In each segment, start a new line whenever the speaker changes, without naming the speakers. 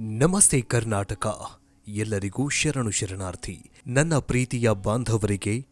ನಮಸ್ತೆ ಕರ್ನಾಟಕ. ಎಲ್ಲರಿಗೂ ಶರಣು ಶರಣಾರ್ಥಿ. ನನ್ನ ಪ್ರೀತಿಯ ಬಾಂಧವರಿಗೆ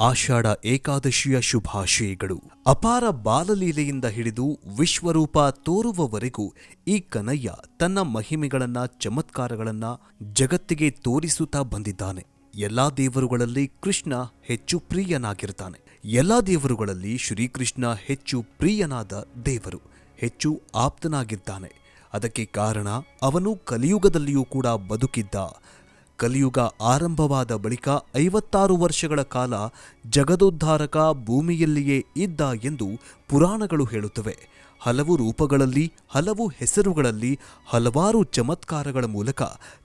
ಆಷಾಢ ಏಕಾದಶಿಯ ಶುಭಾಶಯಗಳು. ಅಪಾರ ಬಾಲಲೀಲೆಯಿಂದ ಹಿಡಿದು ವಿಶ್ವರೂಪ ತೋರುವವರೆಗೂ ಈ ಕನಯ್ಯ ತನ್ನ ಮಹಿಮೆಗಳನ್ನ, ಚಮತ್ಕಾರಗಳನ್ನ ಜಗತ್ತಿಗೆ ತೋರಿಸುತ್ತಾ ಬಂದಿದ್ದಾನೆ. ಎಲ್ಲಾ ದೇವರುಗಳಲ್ಲಿ ಕೃಷ್ಣ ಹೆಚ್ಚು ಪ್ರಿಯನಾಗಿರ್ತಾನೆ. ಎಲ್ಲಾ ದೇವರುಗಳಲ್ಲಿ ಶ್ರೀಕೃಷ್ಣ ಹೆಚ್ಚು ಪ್ರಿಯನಾದ ದೇವರು, ಹೆಚ್ಚು ಆಪ್ತನಾಗಿದ್ದಾನೆ ಅದಕ್ಕೆ ಕಾರಣ ಅವನು ಕಲಿಯುಗದಲ್ಲಿಯೂ ಕೂಡ ಬದುಕಿದ್ದ. ಕಲಿಯುಗ ಆರಂಭವಾದ ಬಳಿಕ ಐವತ್ತಾರು ವರ್ಷಗಳ ಕಾಲ ಜಗದೋದ್ಧಾರಕ ಭೂಮಿಯಲ್ಲಿಯೇ ಇದ್ದ ಎಂದು ಪುರಾಣಗಳು ಹೇಳುತ್ತವೆ. ಹಲವು ರೂಪಗಳಲ್ಲಿ, ಹಲವು ಹೆಸರುಗಳಲ್ಲಿ, ಹಲವಾರು ಚಮತ್ಕಾರಗಳ ಮೂಲಕ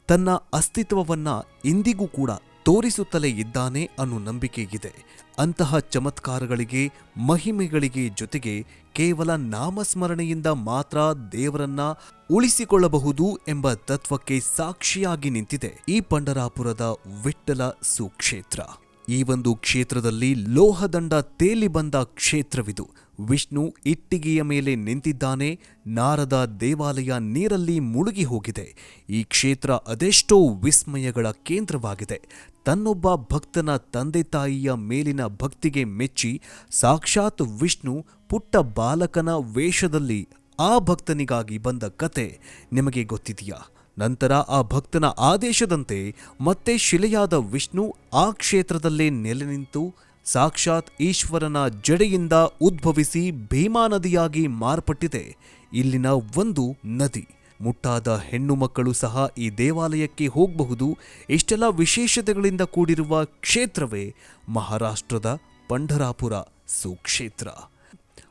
ತನ್ನ ಅಸ್ತಿತ್ವವನ್ನು ಇಂದಿಗೂ ಕೂಡ ತೋರಿಸುತ್ತಲೇ ಇದ್ದಾನೆ ಅನ್ನೋ ನಂಬಿಕೆ ಇದೆ. ಅಂತಹ ಚಮತ್ಕಾರಗಳಿಗೆ, ಮಹಿಮೆಗಳಿಗೆ ಜೊತೆಗೆ ಕೇವಲ ನಾಮಸ್ಮರಣೆಯಿಂದ ಮಾತ್ರ ದೇವರನ್ನ ಉಳಿಸಿಕೊಳ್ಳಬಹುದು ಎಂಬ ತತ್ವಕ್ಕೆ ಸಾಕ್ಷಿಯಾಗಿ ನಿಂತಿದೆ ಈ ಪಂಡರಾಪುರದ ವಿಠ್ಠಲ ಸುಕ್ಷೇತ್ರ. ಈ ಒಂದು ಕ್ಷೇತ್ರದಲ್ಲಿ ಲೋಹದಂಡ ತೇಲಿ ಬಂದ ಕ್ಷೇತ್ರವಿದು. ವಿಷ್ಣು ಇಟ್ಟಿಗೆಯ ಮೇಲೆ ನಿಂತಿದ್ದಾನೆ, ನಾರದ ದೇವಾಲಯ ನೀರಲ್ಲಿ ಮುಳುಗಿ ಹೋಗಿದೆ. ಈ ಕ್ಷೇತ್ರ ಅದೆಷ್ಟೋ ವಿಸ್ಮಯಗಳ ಕೇಂದ್ರವಾಗಿದೆ. ತನ್ನೊಬ್ಬ ಭಕ್ತನ ತಂದೆ ತಾಯಿಯ ಮೇಲಿನ ಭಕ್ತಿಗೆ ಮೆಚ್ಚಿ, ಸಾಕ್ಷಾತ್ ವಿಷ್ಣು ಪುಟ್ಟ ಬಾಲಕನ ವೇಷದಲ್ಲಿ ಆ ಭಕ್ತನಿಗಾಗಿ ಬಂದ ಕತೆ. ನಿಮಗೆ ಗೊತ್ತಿದೆಯಾ? ನಂತರ ಆ ಭಕ್ತನ ಆದೇಶದಂತೆ ಮತ್ತೆ ಶಿಲೆಯಾದ ವಿಷ್ಣು ಆ ಕ್ಷೇತ್ರದಲ್ಲೇ ನೆಲೆ ನಿಂತು ಸಾಕ್ಷಾತ್ ಈಶ್ವರನ ಜಡೆಯಿಂದ ಉದ್ಭವಿಸಿ ಭೀಮಾ ನದಿಯಾಗಿ ಮಾರ್ಪಟ್ಟಿದೆ. ಇಲ್ಲಿನ ಒಂದು ನದಿ. ಮುಟ್ಟಾದ ಹೆಣ್ಣು ಮಕ್ಕಳು ಸಹ ಈ ದೇವಾಲಯಕ್ಕೆ ಹೋಗಬಹುದು. ಇಷ್ಟೆಲ್ಲ ವಿಶೇಷತೆಗಳಿಂದ ಕೂಡಿರುವ ಕ್ಷೇತ್ರವೇ ಮಹಾರಾಷ್ಟ್ರದ ಪಂಢರಾಪುರ ಸುಕ್ಷೇತ್ರ.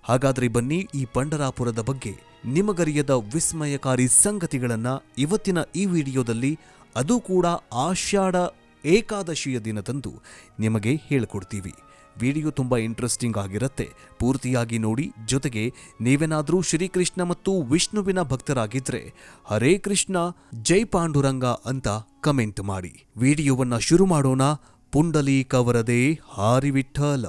ಹಾಗಾದ್ರೆ ಬನ್ನಿ ಈ ಪಂಡರಾಪುರದ ಬಗ್ಗೆ ನಿಮಗರಿಯದ ವಿಸ್ಮಯಕಾರಿ ಸಂಗತಿಗಳನ್ನು ಇವತ್ತಿನ ಈ ವಿಡಿಯೋದಲ್ಲಿ ಅದು ಕೂಡ ಆಷಾಢ ಏಕಾದಶಿಯ ದಿನದಂದು ನಿಮಗೆ ಹೇಳಿಕೊಡ್ತೀವಿ. ವಿಡಿಯೋ ತುಂಬ ಇಂಟ್ರೆಸ್ಟಿಂಗ್ ಆಗಿರುತ್ತೆ. ಪೂರ್ತಿಯಾಗಿ ನೋಡಿ, ಜೊತೆಗೆ ನೀವೇನಾದರೂ ಶ್ರೀಕೃಷ್ಣ ಮತ್ತು ವಿಷ್ಣುವಿನ ಭಕ್ತರಾಗಿದ್ದರೆ ಹರೇ ಕೃಷ್ಣ, ಜೈ ಪಾಂಡುರಂಗ ಅಂತ ಕಮೆಂಟ್ ಮಾಡಿ. ವಿಡಿಯೋವನ್ನು ಶುರು ಮಾಡೋಣ. ಪುಂಡಲೀಕವರದೇ ಹಾರಿವಿಠಲ.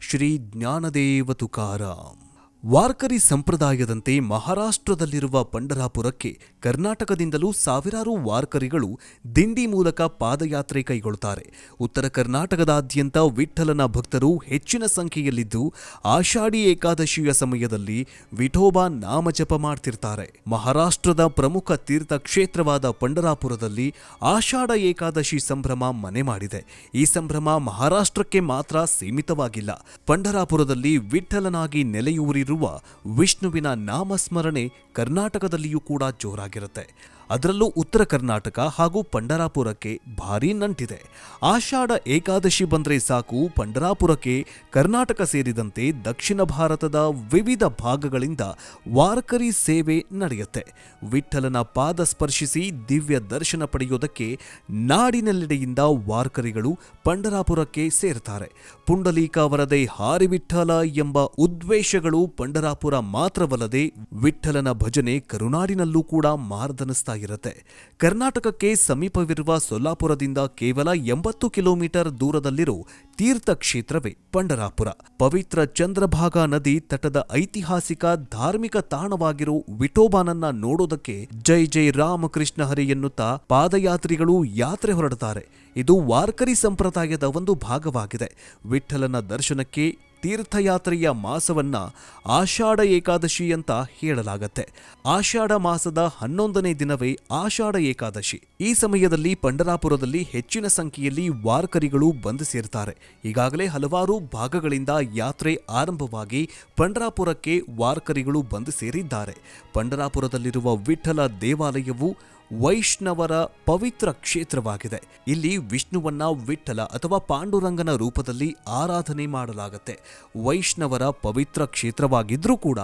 ಶ್ರೀ ಜ್ಞಾನದೇವ ತುಕಾರಾಮ್ ವಾರ್ಕರಿ ಸಂಪ್ರದಾಯದಂತೆ ಮಹಾರಾಷ್ಟ್ರದಲ್ಲಿರುವ ಪಂಡರಾಪುರಕ್ಕೆ ಕರ್ನಾಟಕದಿಂದಲೂ ಸಾವಿರಾರು ವಾರ್ಕರಿಗಳು ದಿಂಡಿ ಮೂಲಕ ಪಾದಯಾತ್ರೆ ಕೈಗೊಳ್ಳುತ್ತಾರೆ. ಉತ್ತರ ಕರ್ನಾಟಕದಾದ್ಯಂತ ವಿಠ್ಠಲನ ಭಕ್ತರು ಹೆಚ್ಚಿನ ಸಂಖ್ಯೆಯಲ್ಲಿದ್ದು, ಆಷಾಢಿ ಏಕಾದಶಿಯ ಸಮಯದಲ್ಲಿ ವಿಠೋಬಾ ನಾಮಜಪ ಮಾಡ್ತಿರ್ತಾರೆ. ಮಹಾರಾಷ್ಟ್ರದ ಪ್ರಮುಖ ತೀರ್ಥಕ್ಷೇತ್ರವಾದ ಪಂಡರಾಪುರದಲ್ಲಿ ಆಷಾಢ ಏಕಾದಶಿ ಸಂಭ್ರಮ ಮನೆ ಮಾಡಿದೆ. ಈ ಸಂಭ್ರಮ ಮಹಾರಾಷ್ಟ್ರಕ್ಕೆ ಮಾತ್ರ ಸೀಮಿತವಾಗಿಲ್ಲ. ಪಂಡರಾಪುರದಲ್ಲಿ ವಿಠ್ಠಲನಾಗಿ ನೆಲೆಯೂರಿರುವ ವಿಷ್ಣುವಿನ ನಾಮಸ್ಮರಣೆ ಕರ್ನಾಟಕದಲ್ಲಿಯೂ ಕೂಡ ಜೋರಾಗಿರುತ್ತೆ. ಅದರಲ್ಲೂ ಉತ್ತರ ಕರ್ನಾಟಕ ಹಾಗೂ ಪಂಡರಾಪುರಕ್ಕೆ ಭಾರೀ ನಂಟಿದೆ. ಆಷಾಢ ಏಕಾದಶಿ ಬಂದ್ರೆ ಸಾಕು, ಪಂಡರಾಪುರಕ್ಕೆ ಕರ್ನಾಟಕ ಸೇರಿದಂತೆ ದಕ್ಷಿಣ ಭಾರತದ ವಿವಿಧ ಭಾಗಗಳಿಂದ ವಾರ್ಕರಿ ಸೇವೆ ನಡೆಯುತ್ತೆ. ವಿಠ್ಠಲನ ಪಾದ ಸ್ಪರ್ಶಿಸಿ ದಿವ್ಯ ದರ್ಶನ ಪಡೆಯುವುದಕ್ಕೆ ನಾಡಿನೆಲ್ಲೆಡೆಯಿಂದ ವಾರ್ಕರಿಗಳು ಪಂಡರಾಪುರಕ್ಕೆ ಸೇರ್ತಾರೆ. ಪುಂಡಲೀಕ ವರದೆ ಹಾರಿ ವಿಠಲ ಎಂಬ ಉದ್ವೇಷಗಳು ಪಂಡರಾಪುರ ಮಾತ್ರವಲ್ಲದೆ ವಿಠ್ಠಲನ ಭಜನೆ ಕರುನಾಡಿನಲ್ಲೂ ಕೂಡ ಮಾರ್ದನಿಸ್ತಾ ಇರುತ್ತೆ ಕರ್ನಾಟಕಕ್ಕೆ ಸಮೀಪವಿರುವ ಸೊಲ್ಲಾಪುರದಿಂದ ಕೇವಲ ಎಂಬತ್ತು ಕಿಲೋಮೀಟರ್ ದೂರದಲ್ಲಿರೋ ತೀರ್ಥಕ್ಷೇತ್ರವೇ ಪಂಡರಾಪುರ. ಪವಿತ್ರ ಚಂದ್ರಭಾಗ ನದಿ ತಟದ ಐತಿಹಾಸಿಕ ಧಾರ್ಮಿಕ ತಾಣವಾಗಿರೋ ವಿಠೋಬಾನನ್ನ ನೋಡೋದಕ್ಕೆ ಜೈ ಜೈ ರಾಮಕೃಷ್ಣ ಹರಿ ಎನ್ನುತ್ತಾ ಪಾದಯಾತ್ರಿಗಳು ಯಾತ್ರೆ ಹೊರಡುತ್ತಾರೆ ಇದು ವಾರ್ಕರಿ ಸಂಪ್ರದಾಯದ ಒಂದು ಭಾಗವಾಗಿದೆ. ವಿಠ್ಠಲನ ದರ್ಶನಕ್ಕೆ ತೀರ್ಥಯಾತ್ರೆಯ ಮಾಸವನ್ನ ಆಷಾಢ ಏಕಾದಶಿ ಅಂತ ಹೇಳಲಾಗತ್ತೆ. ಆಷಾಢ ಮಾಸದ ಹನ್ನೊಂದನೇ ದಿನವೇ ಆಷಾಢ ಏಕಾದಶಿ. ಈ ಸಮಯದಲ್ಲಿ ಪಂಡರಾಪುರದಲ್ಲಿ ಹೆಚ್ಚಿನ ಸಂಖ್ಯೆಯಲ್ಲಿ ವಾರ್ಕರಿಗಳು ಬಂದು ಸೇರ್ತಾರೆ. ಈಗಾಗಲೇ ಹಲವಾರು ಭಾಗಗಳಿಂದ ಯಾತ್ರೆ ಆರಂಭವಾಗಿ ಪಂಡರಾಪುರಕ್ಕೆ ವಾರ್ಕರಿಗಳು ಬಂದು ಸೇರಿದ್ದಾರೆ. ಪಂಡರಾಪುರದಲ್ಲಿರುವ ವಿಠ್ಠಲ ದೇವಾಲಯವು ವೈಷ್ಣವರ ಪವಿತ್ರ ಕ್ಷೇತ್ರವಾಗಿದೆ. ಇಲ್ಲಿ ವಿಷ್ಣುವನ್ನ ವಿಠಲ ಅಥವಾ ಪಾಂಡುರಂಗನ ರೂಪದಲ್ಲಿ ಆರಾಧನೆ ಮಾಡಲಾಗುತ್ತೆ. ವೈಷ್ಣವರ ಪವಿತ್ರ ಕ್ಷೇತ್ರವಾಗಿದ್ರೂ ಕೂಡ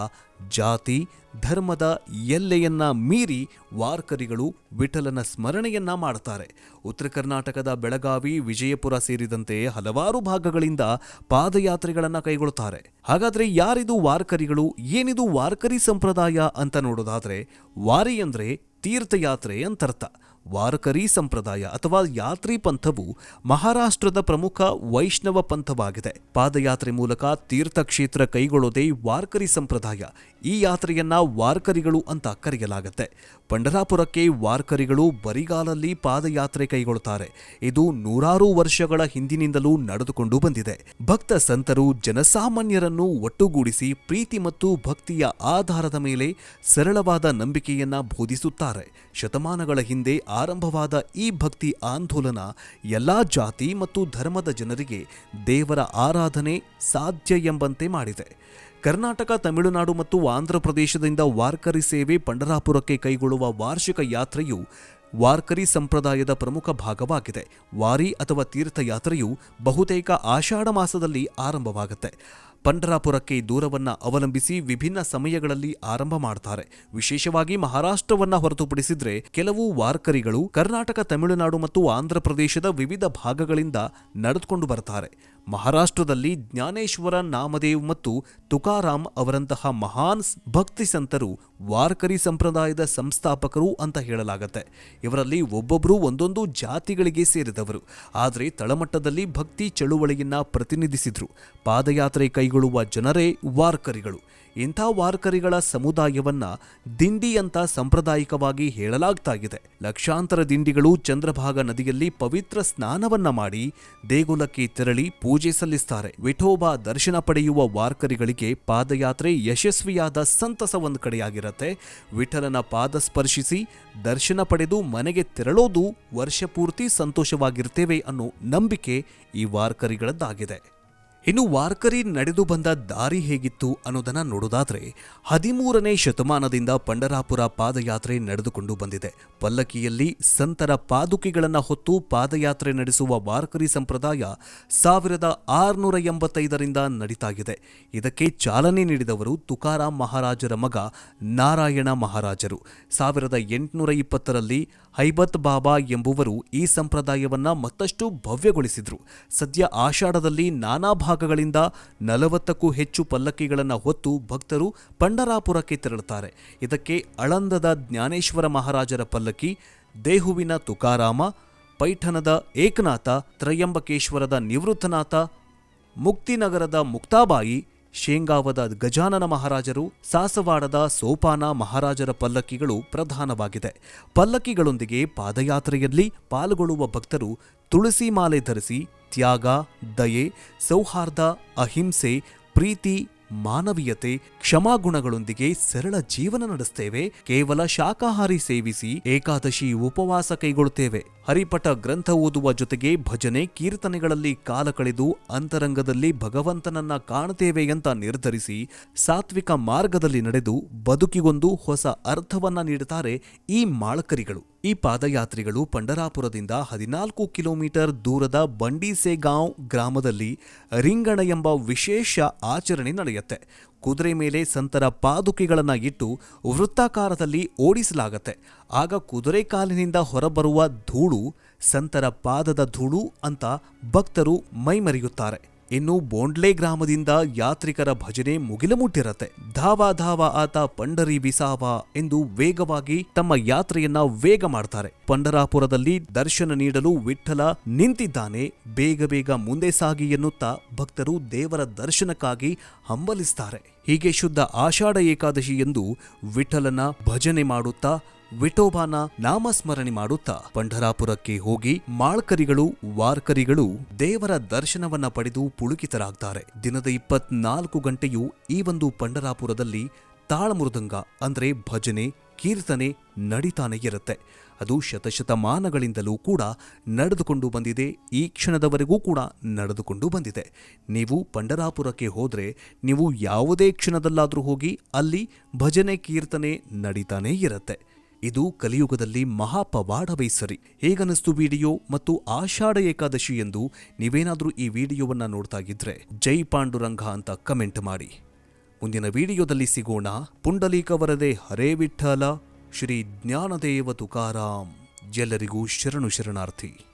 ಜಾತಿ, ಧರ್ಮದ ಎಲ್ಲೆಯನ್ನ ಮೀರಿ ವಾರ್ಕರಿಗಳು ವಿಠಲನ ಸ್ಮರಣೆಯನ್ನ ಮಾಡುತ್ತಾರೆ ಉತ್ತರ ಕರ್ನಾಟಕದ ಬೆಳಗಾವಿ, ವಿಜಯಪುರ ಸೇರಿದಂತೆ ಹಲವಾರು ಭಾಗಗಳಿಂದ ಪಾದಯಾತ್ರೆಗಳನ್ನು ಕೈಗೊಳ್ಳುತ್ತಾರೆ ಹಾಗಾದ್ರೆ ಯಾರಿದು ವಾರ್ಕರಿಗಳು, ಏನಿದು ವಾರ್ಕರಿ ಸಂಪ್ರದಾಯ ಅಂತ ನೋಡೋದಾದ್ರೆ ವಾರಿ ಅಂದ್ರೆ ತೀರ್ಥಯಾತ್ರೆ ಅಂತರ್ಥ. ವಾರಕರಿ ಸಂಪ್ರದಾಯ ಅಥವಾ ಯಾತ್ರಿ ಪಂಥವು ಮಹಾರಾಷ್ಟ್ರದ ಪ್ರಮುಖ ವೈಷ್ಣವ ಪಂಥವಾಗಿದೆ. ಪಾದಯಾತ್ರೆ ಮೂಲಕ ತೀರ್ಥಕ್ಷೇತ್ರ ಕೈಗೊಳ್ಳೋದೇ ವಾರ್ಕರಿ ಸಂಪ್ರದಾಯ ಈ ಯಾತ್ರೆಯನ್ನ ವಾರ್ಕರಿಗಳು ಅಂತ ಕರೆಯಲಾಗುತ್ತೆ. ಪಂಡರಾಪುರಕ್ಕೆ ವಾರ್ಕರಿಗಳು ಬರಿಗಾಲಲ್ಲಿ ಪಾದಯಾತ್ರೆ ಕೈಗೊಳ್ಳುತ್ತಾರೆ ಇದು ನೂರಾರು ವರ್ಷಗಳ ಹಿಂದಿನಿಂದಲೂ ನಡೆದುಕೊಂಡು ಬಂದಿದೆ. ಭಕ್ತ ಸಂತರು ಜನಸಾಮಾನ್ಯರನ್ನು ಒಟ್ಟುಗೂಡಿಸಿ ಪ್ರೀತಿ ಮತ್ತು ಭಕ್ತಿಯ ಆಧಾರದ ಮೇಲೆ ಸರಳವಾದ ನಂಬಿಕೆಯನ್ನ ಬೋಧಿಸುತ್ತಾರೆ. ಶತಮಾನಗಳ ಹಿಂದೆ ಆರಂಭವಾದ ಈ ಭಕ್ತಿ ಆಂದೋಲನ ಎಲ್ಲಾ ಜಾತಿ ಮತ್ತು ಧರ್ಮದ ಜನರಿಗೆ ದೇವರ ಆರಾಧನೆ ಸಾಧ್ಯ ಎಂಬಂತೆ ಮಾಡಿದೆ. ಕರ್ನಾಟಕ, ತಮಿಳುನಾಡು ಮತ್ತು ಆಂಧ್ರ ಪ್ರದೇಶದಿಂದ ವಾರ್ಕರಿ ಸೇವೆ ಪಂಡರಾಪುರಕ್ಕೆ ಕೈಗೊಳ್ಳುವ ವಾರ್ಷಿಕ ಯಾತ್ರೆಯು ವಾರ್ಕರಿ ಸಂಪ್ರದಾಯದ ಪ್ರಮುಖ ಭಾಗವಾಗಿದೆ. ವಾರಿ ಅಥವಾ ತೀರ್ಥಯಾತ್ರೆಯು ಬಹುತೇಕ ಆಷಾಢ ಮಾಸದಲ್ಲಿ ಆರಂಭವಾಗುತ್ತೆ. ಪಂಡರಾಪುರಕ್ಕೆ ದೂರವನ್ನು ಅವಲಂಬಿಸಿ ವಿಭಿನ್ನ ಸಮಯಗಳಲ್ಲಿ ಆರಂಭ ಮಾಡ್ತಾರೆ. ವಿಶೇಷವಾಗಿ ಮಹಾರಾಷ್ಟ್ರವನ್ನ ಹೊರತುಪಡಿಸಿದರೆ ಕೆಲವು ವಾರ್ಕರಿಗಳು ಕರ್ನಾಟಕ, ತಮಿಳುನಾಡು ಮತ್ತು ಆಂಧ್ರ ಪ್ರದೇಶದ ವಿವಿಧ ಭಾಗಗಳಿಂದ ನಡೆದುಕೊಂಡು ಬರ್ತಾರೆ. ಮಹಾರಾಷ್ಟ್ರದಲ್ಲಿ ಜ್ಞಾನೇಶ್ವರ ನಾಮದೇವ್ ಮತ್ತು ತುಕಾರಾಮ್ ಅವರಂತಹ ಮಹಾನ್ ಭಕ್ತಿ ಸಂತರು ವಾರ್ಕರಿ ಸಂಪ್ರದಾಯದ ಸಂಸ್ಥಾಪಕರು ಅಂತ ಹೇಳಲಾಗತ್ತೆ. ಇವರಲ್ಲಿ ಒಬ್ಬೊಬ್ಬರು ಒಂದೊಂದು ಜಾತಿಗಳಿಗೆ ಸೇರಿದವರು. ಆದರೆ ತಳಮಟ್ಟದಲ್ಲಿ ಭಕ್ತಿ ಚಳುವಳಿಯನ್ನ ಪ್ರತಿನಿಧಿಸಿದರು. ಪಾದಯಾತ್ರೆ ಕೈಗೊಳ್ಳುವ ಜನರೇ ವಾರ್ಕರಿಗಳು. ಇಂಥ ವಾರ್ಕರಿಗಳ ಸಮುದಾಯವನ್ನ ದಿಂಡಿ ಅಂತ ಸಾಂಪ್ರದಾಯಿಕವಾಗಿ ಹೇಳಲಾಗ್ತಾ ಇದೆ ಲಕ್ಷಾಂತರ ದಿಂಡಿಗಳು ಚಂದ್ರಭಾಗ ನದಿಯಲ್ಲಿ ಪವಿತ್ರ ಸ್ನಾನವನ್ನ ಮಾಡಿ ದೇಗುಲಕ್ಕೆ ತೆರಳಿ ಪೂಜೆ ಸಲ್ಲಿಸ್ತಾರೆ. ವಿಠೋಬಾ ದರ್ಶನ ಪಡೆಯುವ ವಾರ್ಕರಿಗಳಿಗೆ ಪಾದಯಾತ್ರೆ ಯಶಸ್ವಿಯಾದ ಸಂತಸ ಒಂದು ಕಡೆಯಾಗಿರತ್ತೆ. ವಿಠಲನ ಪಾದ ಸ್ಪರ್ಶಿಸಿ ದರ್ಶನ ಪಡೆದು ಮನೆಗೆ ತೆರಳೋದು ವರ್ಷಪೂರ್ತಿ ಸಂತೋಷವಾಗಿರ್ತೇವೆ ಅನ್ನೋ ನಂಬಿಕೆ ಈ ವಾರ್ಕರಿಗಳದ್ದಾಗಿದೆ. ಇನ್ನು ವಾರ್ಕರಿ ನಡೆದು ಬಂದ ದಾರಿ ಹೇಗಿತ್ತು ಅನ್ನೋದನ್ನ ನೋಡೋದಾದ್ರೆ ಹದಿಮೂರನೇ ಶತಮಾನದಿಂದ ಪಂಡರಾಪುರ ಪಾದಯಾತ್ರೆ ನಡೆದುಕೊಂಡು ಬಂದಿದೆ. ಪಲ್ಲಕ್ಕಿಯಲ್ಲಿ ಸಂತರ ಪಾದುಕೆಗಳನ್ನು ಹೊತ್ತು ಪಾದಯಾತ್ರೆ ನಡೆಸುವ ವಾರ್ಕರಿ ಸಂಪ್ರದಾಯ ಸಾವಿರದ ಆರುನೂರ ಎಂಬತ್ತೈದರಿಂದ ನಡೀತಾ ಇದೆ ಇದಕ್ಕೆ ಚಾಲನೆ ನೀಡಿದವರು ತುಕಾರಾಮ್ ಮಹಾರಾಜರ ಮಗ ನಾರಾಯಣ ಮಹಾರಾಜರು. ಸಾವಿರದ ಎಂಟುನೂರ ಇಪ್ಪತ್ತರಲ್ಲಿ ಹೈಬತ್ ಬಾಬಾ ಎಂಬುವರು ಈ ಸಂಪ್ರದಾಯವನ್ನ ಮತ್ತಷ್ಟು ಭವ್ಯಗೊಳಿಸಿದ್ರು. ಸದ್ಯ ಆಷಾಢದಲ್ಲಿ ನಾನಾ ಭಾಗಗಳಿಂದ ನಲವತ್ತಕ್ಕೂ ಹೆಚ್ಚು ಪಲ್ಲಕ್ಕಿಗಳನ್ನು ಹೊತ್ತು ಭಕ್ತರು ಪಂಡರಾಪುರಕ್ಕೆ ತೆರಳುತ್ತಾರೆ. ಇದಕ್ಕೆ ಅಳಂದದ ಜ್ಞಾನೇಶ್ವರ ಮಹಾರಾಜರ ಪಲ್ಲಕ್ಕಿ, ದೇಹುವಿನ ತುಕಾರಾಮ, ಪೈಠನದ ಏಕನಾಥ, ತ್ರಯಂಬಕೇಶ್ವರದ ನಿವೃತ್ತನಾಥ, ಮುಕ್ತಿನಗರದ ಮುಕ್ತಾಬಾಯಿ ಶೇಂಗಾವದ ಗಜಾನನ ಮಹಾರಾಜರು, ಸಾಸವಾಡದ ಸೋಪಾನ ಮಹಾರಾಜರ ಪಲ್ಲಕ್ಕಿಗಳು ಪ್ರಧಾನವಾಗಿದೆ. ಪಲ್ಲಕ್ಕಿಗಳೊಂದಿಗೆ ಪಾದಯಾತ್ರೆಯಲ್ಲಿ ಪಾಲ್ಗೊಳ್ಳುವ ಭಕ್ತರು ತುಳಸಿ ಮಾಲೆ ಧರಿಸಿ ತ್ಯಾಗ, ದಯೆ, ಸೌಹಾರ್ದ, ಅಹಿಂಸೆ, ಪ್ರೀತಿ ಮಾನವೀಯತೆ ಕ್ಷಮಾಗುಣಗಳೊಂದಿಗೆ ಸರಳ ಜೀವನ ನಡೆಸ್ತೇವೆ. ಕೇವಲ ಶಾಕಾಹಾರಿ ಸೇವಿಸಿ ಏಕಾದಶಿ ಉಪವಾಸ ಕೈಗೊಳ್ಳುತ್ತೇವೆ ಹರಿಪಟ ಗ್ರಂಥ ಓದುವ ಜೊತೆಗೆ ಭಜನೆ, ಕೀರ್ತನೆಗಳಲ್ಲಿ ಕಾಲ ಕಳೆದು ಅಂತರಂಗದಲ್ಲಿ ಭಗವಂತನನ್ನ ಕಾಣುತ್ತೇವೆ ಅಂತ ನಿರ್ಧರಿಸಿ ಸಾತ್ವಿಕ ಮಾರ್ಗದಲ್ಲಿ ನಡೆದು ಬದುಕಿಗೊಂದು ಹೊಸ ಅರ್ಥವನ್ನ ನೀಡುತ್ತಾರೆ ಈ ಮಾಳಕರಿಗಳು. ಈ ಪಾದಯಾತ್ರಿಗಳು ಪಂಡರಾಪುರದಿಂದ ಹದಿನಾಲ್ಕು ಕಿಲೋಮೀಟರ್ ದೂರದ ಬಂಡಿಸೇಗಾಂವ್ ಗ್ರಾಮದಲ್ಲಿ ರಿಂಗಣ ಎಂಬ ವಿಶೇಷ ಆಚರಣೆ ನಡೆಯುತ್ತೆ. ಕುದುರೆ ಮೇಲೆ ಸಂತರ ಪಾದುಕೆಗಳನ್ನು ಇಟ್ಟು ವೃತ್ತಾಕಾರದಲ್ಲಿ ಓಡಿಸಲಾಗತ್ತೆ. ಆಗ ಕುದುರೆ ಕಾಲಿನಿಂದ ಹೊರಬರುವ ಧೂಳು ಸಂತರ ಪಾದದ ಧೂಳು ಅಂತ ಭಕ್ತರು ಮೈಮರೆಯುತ್ತಾರೆ. ಇನ್ನು ಬೋಂಡ್ಲೆ ಗ್ರಾಮದಿಂದ ಯಾತ್ರಿಕರ ಭಜನೆ ಮುಗಿಲು ಮುಟ್ಟಿರತ್ತೆ ಧಾವ ಧಾವ ಆತ ಪಂಡರಿ ಬಿಸಾವ ಎಂದು ವೇಗವಾಗಿ ತಮ್ಮ ಯಾತ್ರೆಯನ್ನ ವೇಗ ಮಾಡ್ತಾರೆ. ಪಂಡರಾಪುರದಲ್ಲಿ ದರ್ಶನ ನೀಡಲು ವಿಠಲ ನಿಂತಿದ್ದಾನೆ. ಬೇಗ ಬೇಗ ಮುಂದೆ ಸಾಗಿ ಎನ್ನುತ್ತಾ ಭಕ್ತರು ದೇವರ ದರ್ಶನಕ್ಕಾಗಿ ಹಂಬಲಿಸ್ತಾರೆ. ಹೀಗೆ ಶುದ್ಧ ಆಷಾಢ ಏಕಾದಶಿ ಎಂದು ವಿಠಲನ ಭಜನೆ ಮಾಡುತ್ತಾ ವಿಠೋಬಾನ ನಾಮಸ್ಮರಣೆ ಮಾಡುತ್ತಾ ಪಂಢರಾಪುರಕ್ಕೆ ಹೋಗಿ ಮಾಳ್ಕರಿಗಳು, ವಾರ್ಕರಿಗಳು ದೇವರ ದರ್ಶನವನ್ನ ಪಡೆದು ಪುಳುಕಿತರಾಗ್ತಾರೆ. ದಿನದ ಇಪ್ಪತ್ನಾಲ್ಕು ಗಂಟೆಯೂ ಈ ಒಂದು ಪಂಢರಾಪುರದಲ್ಲಿ ತಾಳಮೃದಂಗ ಅಂದ್ರೆ ಭಜನೆ, ಕೀರ್ತನೆ ನಡೀತಾನೆ ಇರುತ್ತೆ. ಅದು ಶತಶತಮಾನಗಳಿಂದಲೂ ಕೂಡ ನಡೆದುಕೊಂಡು ಬಂದಿದೆ. ಈ ಕ್ಷಣದವರೆಗೂ ಕೂಡ ನಡೆದುಕೊಂಡು ಬಂದಿದೆ. ನೀವು ಪಂಡರಾಪುರಕ್ಕೆ ಹೋದರೆ ನೀವು ಯಾವುದೇ ಕ್ಷಣದಲ್ಲಾದರೂ ಹೋಗಿ ಅಲ್ಲಿ ಭಜನೆ, ಕೀರ್ತನೆ ನಡೀತಾನೇ ಇರುತ್ತೆ. ಇದು ಕಲಿಯುಗದಲ್ಲಿ ಮಹಾಪವಾಡವೇ ಸರಿ. ಹೇಗನಿಸ್ತು ವಿಡಿಯೋ ಮತ್ತು ಆಷಾಢ ಏಕಾದಶಿ ಎಂದು ನೀವೇನಾದರೂ ಈ ವಿಡಿಯೋವನ್ನು ನೋಡ್ತಾ ಇದ್ರೆ ಜೈ ಪಾಂಡುರಂಗ ಅಂತ ಕಮೆಂಟ್ ಮಾಡಿ. ಮುಂದಿನ ವಿಡಿಯೋದಲ್ಲಿ ಸಿಗೋಣ. ಪುಂಡಲೀಕ ವರದೆ ಹರೇ ವಿಠಲ ಶ್ರೀ ಜ್ಞಾನದೇವ ತುಕಾರಾಮ್. ಎಲ್ಲರಿಗೂ ಶರಣು ಶರಣಾರ್ಥಿ.